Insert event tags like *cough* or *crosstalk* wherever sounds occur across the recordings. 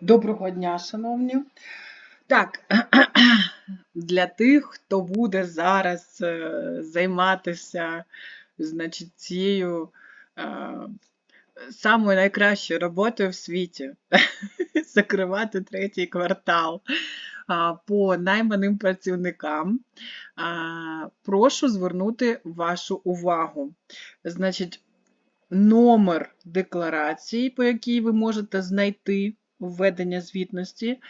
Доброго дня, шановні. Так, *clears throat* для тих, хто буде зараз е, займатися, значить, цією е, самою найкращою роботою в світі, *laughs* закривати третій квартал по найманим працівникам, прошу звернути вашу увагу. Значить, номер декларації, по якій ви можете знайти введення звітності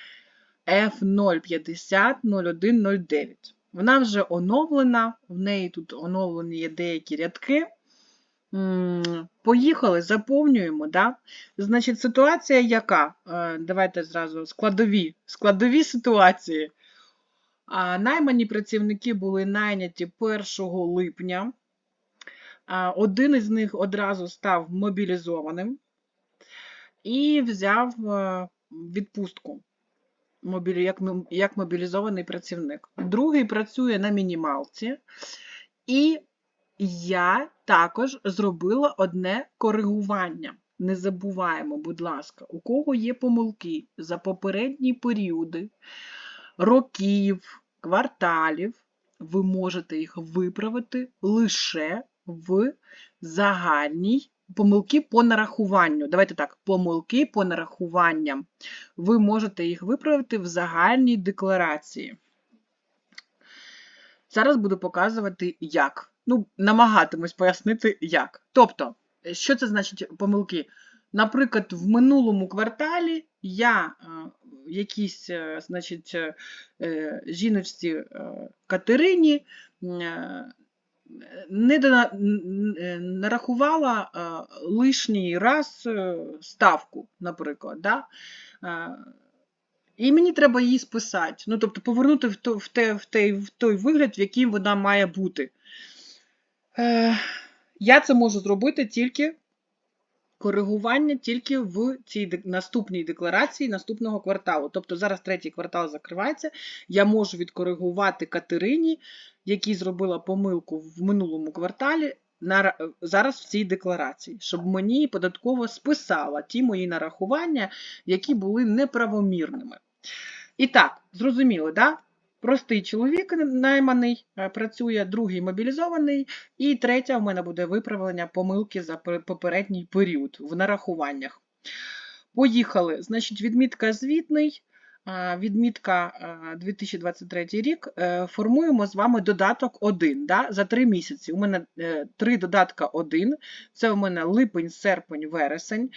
F050 0109. Вона вже оновлена, в неї тут оновлені є деякі рядки. Поїхали, заповнюємо. Да? Значить, ситуація яка? Е, Давайте зразу складові, складові ситуації. Наймані працівники були найняті 1 липня. Один із них одразу став мобілізованим і взяв е, відпустку як мобілізований працівник. Другий працює на мінімалці. І я також зробила одне коригування. Не забуваємо, будь ласка, у кого є помилки за попередні періоди, років, кварталів, ви можете їх виправити лише в загальній помилки по нарахуванню. Давайте так, помилки по нарахуванням. Ви можете їх виправити в загальній декларації. Зараз буду показувати, як. Ну, намагатимусь пояснити, як. Тобто, що це значить помилки? Наприклад, в минулому кварталі я е, якійсь, е, значить, е, жіночці Катерині не нарахувала е, лишній раз е, ставку, наприклад. Да? Е, І мені треба її списати. Ну, тобто повернути в, то- в, те, в, той вигляд, в яким вона має бути. Я це можу зробити тільки коригування тільки в цій наступній декларації наступного кварталу. Тобто зараз третій квартал закривається. Я можу відкоригувати Катерині, якій зробила помилку в минулому кварталі, на, зараз в цій декларації, щоб мені податково списала ті мої нарахування, які були неправомірними. І так, зрозуміло, да? Простий чоловік найманий е, працює, другий мобілізований, і третя в мене буде виправлення помилки за попередній період в нарахуваннях. Поїхали. Значить, відмітка звітний, відмітка 2023 рік. Е, Формуємо з вами додаток 1 да, за 3 місяці. У мене е, три додатка 1. Це у мене липень, серпень, вересень.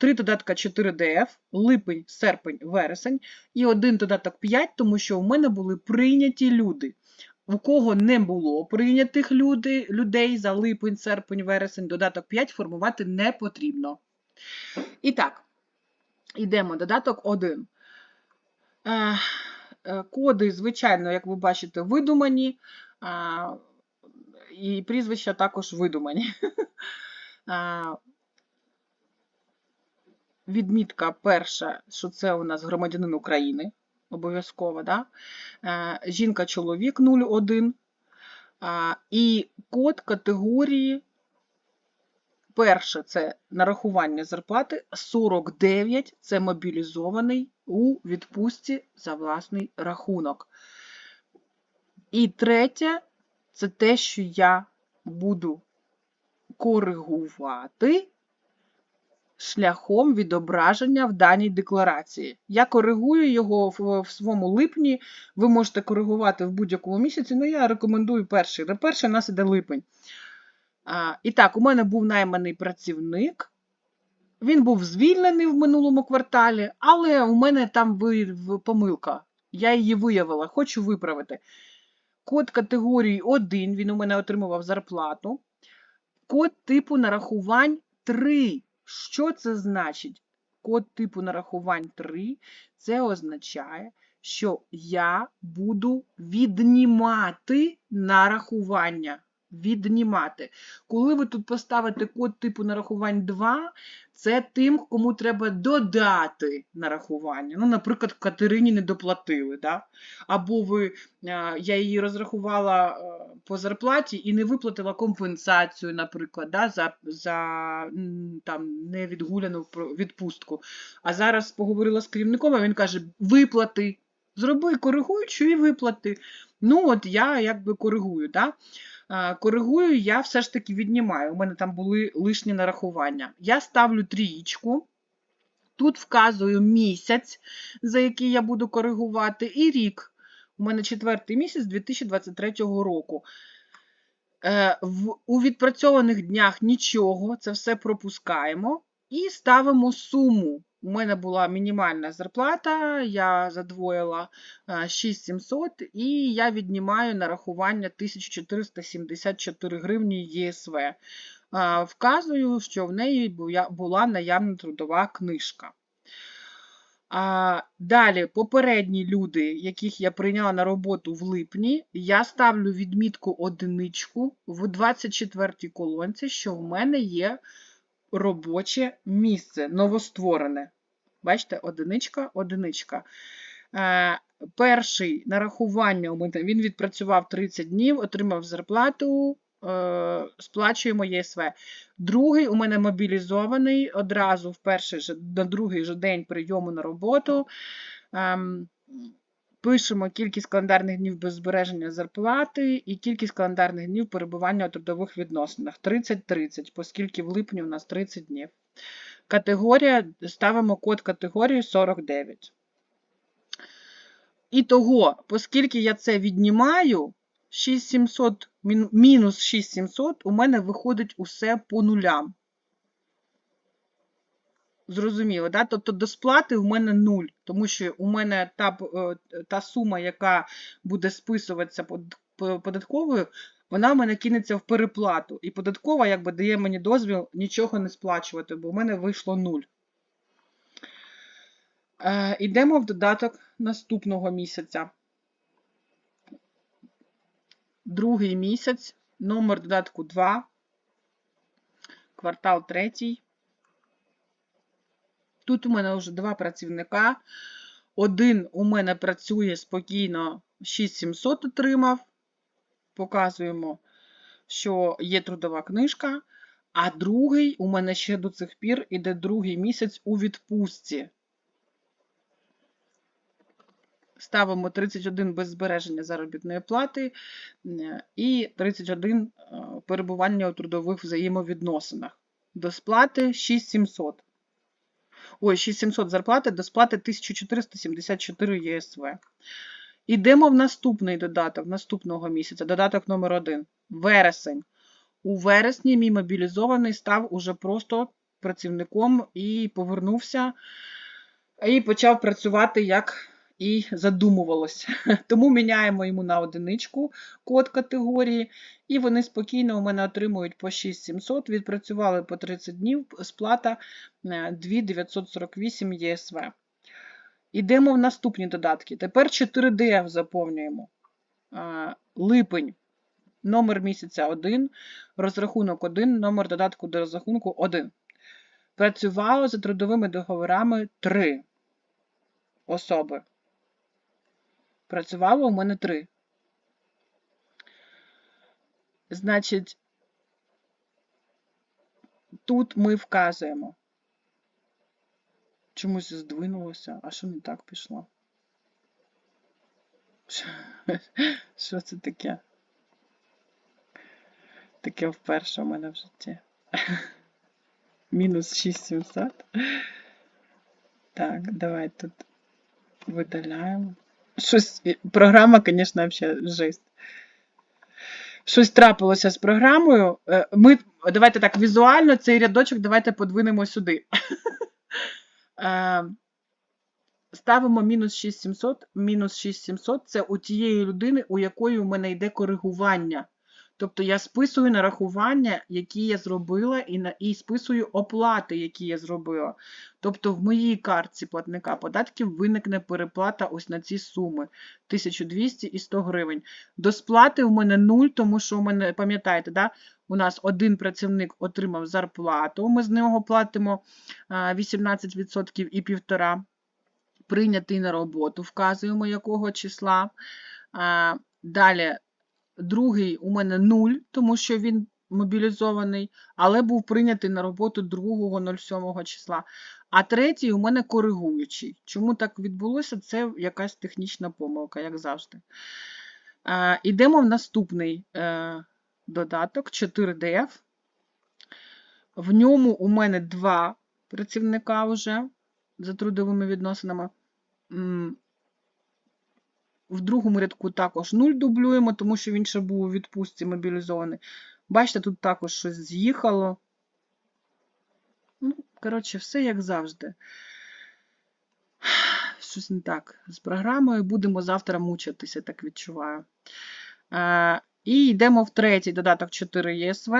Три додатка 4DF, липень, серпень, вересень і один додаток 5, тому що у мене були прийняті люди. У кого не було прийнятих люди, людей за липень, серпень, вересень, додаток 5 формувати не потрібно. І так, йдемо. Додаток 1. Е, е, Коди, звичайно, як ви бачите, видумані, і прізвища також видумані. *laughs* Відмітка перша, що це у нас громадянин України, обов'язково, да? Е, жінка-чоловік 01. І код категорії. Перше це нарахування зарплати, 49 це мобілізований у відпустці за власний рахунок. І третє це те, що я буду коригувати шляхом відображення в даній декларації. Я коригую його в, в своєму липні. Ви можете коригувати в будь-якому місяці, але я рекомендую перший. Перший у нас іде липень. А, і так, у мене був найманий працівник. Він був звільнений в минулому кварталі, але у мене там помилка. Я її виявила, хочу виправити. Код категорії 1, він у мене отримував зарплату. Код типу нарахувань 3. Що це значить? Код типу нарахувань 3 це означає, що я буду віднімати нарахування. віднімати. Коли ви тут поставите код типу нарахувань 2, це тим, кому треба додати нарахування. Ну, наприклад, Катерині не доплатили, да? або ви, е, я її розрахувала е, по зарплаті і не виплатила компенсацію, наприклад, да? за, за там, невідгуляну відпустку. А зараз поговорила з керівником, а він каже: виплати. Зроби коригуючу і виплати. Ну, от я якби коригую. Да? Коригую, я все ж таки віднімаю. У мене там були лишні нарахування. Я ставлю трієчку. Тут вказую місяць, за який я буду коригувати, і рік. У мене четвертий місяць 2023 року. Е, в, у відпрацьованих днях нічого, це все пропускаємо і ставимо суму. У мене була мінімальна зарплата, я задвоїла е, 6700 і я віднімаю нарахування 1474 гривні ЄСВ. Е, Вказую, що в неї була наявна трудова книжка. А, далі, попередні люди, яких я прийняла на роботу в липні, я ставлю відмітку одиничку в 24-й колонці, що в мене є робоче місце, новостворене. Бачите, одиничка, одиничка. Е, перший нарахування у він відпрацював 30 днів, отримав зарплату, сплачуємо ЄСВ. Другий у мене мобілізований одразу в перший же, на другий же день прийому на роботу. Ем, пишемо кількість календарних днів без збереження зарплати і кількість календарних днів перебування у трудових відносинах 30-30, оскільки в липні у нас 30 днів. Категорія, ставимо код категорії 49. І того, оскільки я це віднімаю, 6700 мін- мінус 6700 у мене виходить усе по нулям. Зрозуміло, да? Тобто до сплати у мене нуль, тому що у мене та, е, та сума, яка буде списуватися податковою, вона в мене кинеться в переплату. І податкова якби дає мені дозвіл нічого не сплачувати, бо у мене вийшло нуль. Е, Йдемо в додаток наступного місяця. Другий місяць, номер додатку 2, квартал третій. Тут у мене вже два працівника. Один у мене працює спокійно, 6700 отримав. Показуємо, що є трудова книжка. А другий у мене ще до цих пір іде другий місяць у відпустці. Ставимо 31 без збереження заробітної плати і 31 е, перебування у трудових взаємовідносинах. До сплати 6700. Ой, 6700 зарплати, до сплати 1474 ЄСВ. Ідемо в наступний додаток наступного місяця, додаток номер 1 вересень. У вересні мій мобілізований став уже просто працівником і повернувся, і почав працювати як і задумувалось. *laughs* Тому міняємо йому на одиничку код категорії, і вони спокійно у мене отримують по 6700, відпрацювали по 30 днів, сплата е, 2948 ЄСВ. Ідемо в наступні додатки. Тепер 4DF заповнюємо. Е, Липень. Номер місяця 1, розрахунок 1, номер додатку до розрахунку 1. Працювало за трудовими договорами 3 особи. Працювало у мене 3. Значить, тут ми вказуємо. Чомусь здвинулося, а що не так пішло? *laughs* Що це таке? Таке вперше у мене в житті. *laughs* Мінус 6700. Так, давай тут видаляємо. Щось, програма, звісно, взагалі жесть. Щось трапилося з програмою. Е, Ми, давайте так, візуально цей рядочок давайте подвинемо сюди. *laughs* Е, Ставимо мінус 6700. Мінус 6700 це у тієї людини, у якої у мене йде коригування. Тобто я списую нарахування, які я зробила, і, на, і списую оплати, які я зробила. Тобто в моїй картці платника податків виникне переплата ось на ці суми 1200 і 100 гривень. До сплати в мене 0, тому що у мене, пам'ятаєте, да, у нас один працівник отримав зарплату, ми з нього платимо 18% і 1,5%. Прийнятий на роботу, вказуємо якого числа. Далі Другий у мене 0, тому що він мобілізований, але був прийнятий на роботу 2.07 числа. А третій у мене коригуючий. Чому так відбулося? Це якась технічна помилка, як завжди. А, Ідемо в наступний е, додаток 4DF. В ньому у мене два працівника вже за трудовими відносинами. В другому рядку також 0 дублюємо, тому що він ще був у відпустці мобілізований. Бачите, тут також щось з'їхало. Ну, коротше, все як завжди. Щось не так з програмою. Будемо завтра мучитися, так відчуваю. Е, і йдемо в третій додаток 4 ЄСВ.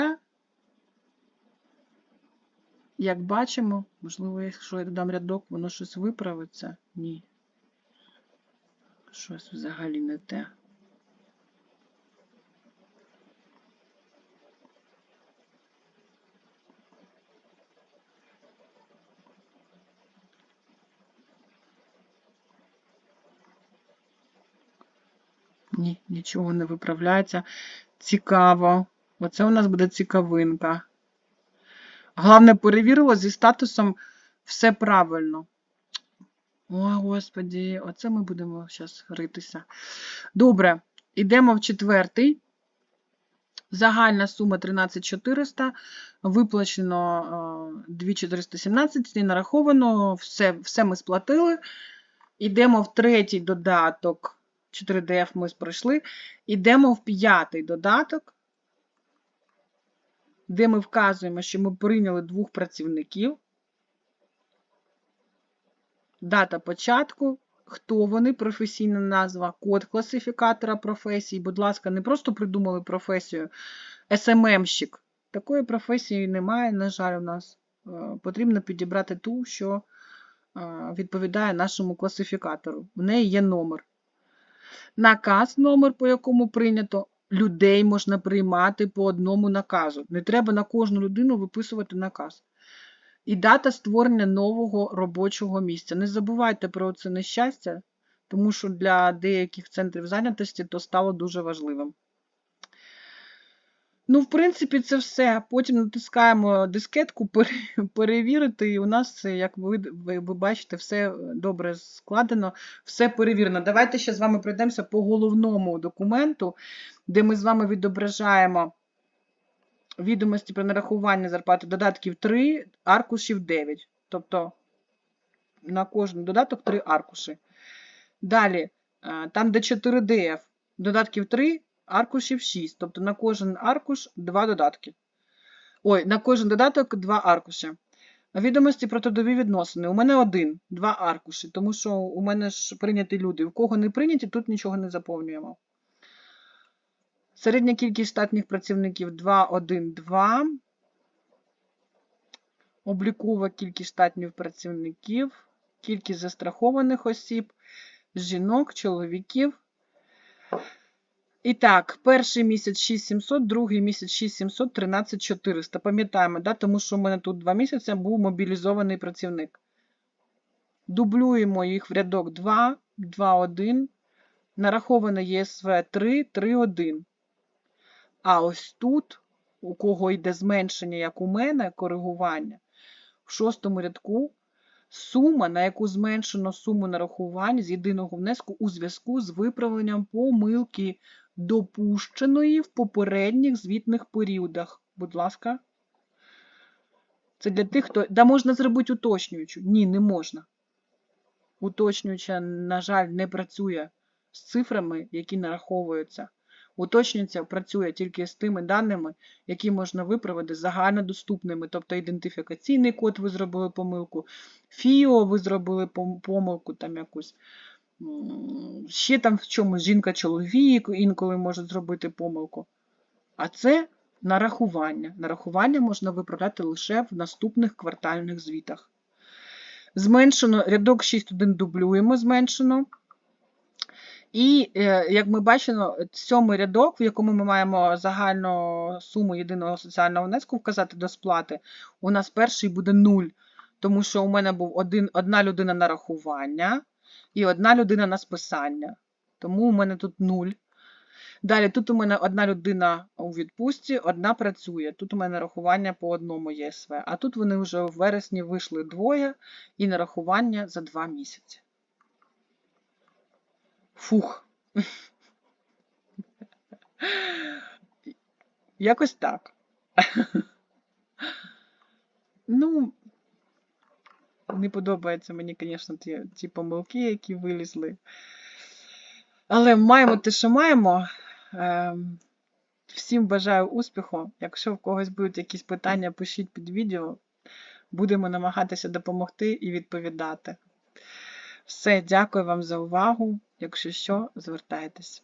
Як бачимо, можливо, якщо я додам рядок, воно щось виправиться? Ні. Щось взагалі не те. Ні, нічого не виправляється. Цікаво. Оце у нас буде цікавинка. Головне, перевірило зі статусом все правильно. О, Господі, оце ми будемо зараз ритися. Добре, йдемо в четвертий. Загальна сума 13400, виплачено 2417 і нараховано, все, все ми сплатили. Йдемо в третій додаток. 4DF ми пройшли. Йдемо в п'ятий додаток, де ми вказуємо, що ми прийняли двох працівників. Дата початку, хто вони, професійна назва, код класифікатора професії. Будь ласка, не просто придумали професію СММщик. Такої професії немає, на жаль, у нас. Е, Потрібно підібрати ту, що е, відповідає нашому класифікатору. В неї є номер. Наказ, номер, по якому прийнято, людей можна приймати по одному наказу. Не треба на кожну людину виписувати наказ. І дата створення нового робочого місця. Не забувайте про це нещастя, тому що для деяких центрів зайнятості то стало дуже важливим. Ну, в принципі, це все. Потім натискаємо дискетку *laughs* перевірити, і у нас, як ви, ви, бачите, все добре складено, все перевірено. Давайте ще з вами пройдемося по головному документу, де ми з вами відображаємо відомості про нарахування зарплати додатків 3, аркушів 9. Тобто на кожен додаток 3 аркуші. Далі, е, там, де 4DF, додатків 3, аркушів 6. Тобто на кожен аркуш 2 додатки. Ой, на кожен додаток 2 аркуші. Відомості про трудові відносини. У мене один, два аркуші, тому що у мене ж прийняті люди. У кого не прийняті, тут нічого не заповнюємо. Середня кількість штатних працівників 2, 1, 2. Облікова кількість штатних працівників, кількість застрахованих осіб, жінок, чоловіків. І так, перший місяць 6700, другий місяць 6700, 13400. Пам'ятаємо, да? тому що у мене тут два місяці був мобілізований працівник. Дублюємо їх в рядок 2, 2, 1. Нараховане ЄСВ 3, 3, 1. А ось тут, у кого йде зменшення, як у мене, коригування, в шостому рядку сума, на яку зменшено суму нарахувань з єдиного внеску у зв'язку з виправленням помилки, допущеної в попередніх звітних періодах. Будь ласка. Це для тих, хто. Да можна зробити уточнюючу. Ні, не можна. Уточнююча, на жаль, не працює з цифрами, які нараховуються. Уточнюється, працює тільки з тими даними, які можна виправити загальнодоступними, тобто ідентифікаційний код ви зробили помилку, ФІО ви зробили помилку там якусь. Ще там в чомусь жінка-чоловік інколи може зробити помилку. А це нарахування. Нарахування можна виправляти лише в наступних квартальних звітах. Зменшено рядок 6.1 дублюємо зменшено. І, е, як ми бачимо, сьомий рядок, в якому ми маємо загальну суму єдиного соціального внеску вказати до сплати, у нас перший буде 0, тому що у мене був один, одна людина на рахування і одна людина на списання. Тому у мене тут 0. Далі тут у мене одна людина у відпустці, одна працює. Тут у мене рахування по одному ЄСВ. А тут вони вже в вересні вийшли двоє і нарахування за два місяці. Фух. Якось так. Ну, не подобаються мені, звісно, ті, ті помилки, які вилізли. Але маємо те, що маємо. Ем, Всім бажаю успіху. Якщо в когось будуть якісь питання, пишіть під відео. Будемо намагатися допомогти і відповідати. Все, дякую вам за увагу. Якщо що, звертайтесь.